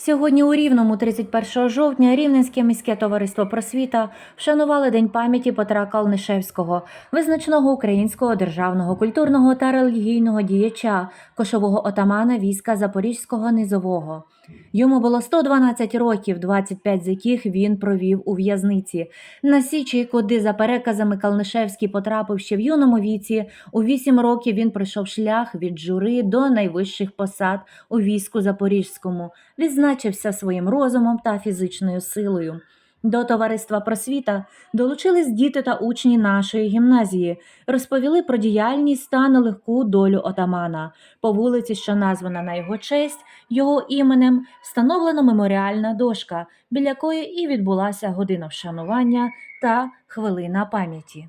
Сьогодні у Рівному, 31 жовтня, Рівненське міське товариство просвіта вшанували День пам'яті Петра Калнишевського, визначеного українського державного культурного та релігійного діяча, кошового отамана війська Запорізького низового. Йому було 112 років, 25 з яких він провів у в'язниці. На Січі, куди за переказами Калнишевський потрапив ще в юному віці, у 8 років він пройшов шлях від жури до найвищих посад у війську Запорізькому, відзначився своїм розумом та фізичною силою. До товариства просвіта долучились діти та учні нашої гімназії, розповіли про діяльність та нелегку долю отамана. По вулиці, що названа на його честь, його іменем встановлена меморіальна дошка, біля якої і відбулася година вшанування та хвилина пам'яті.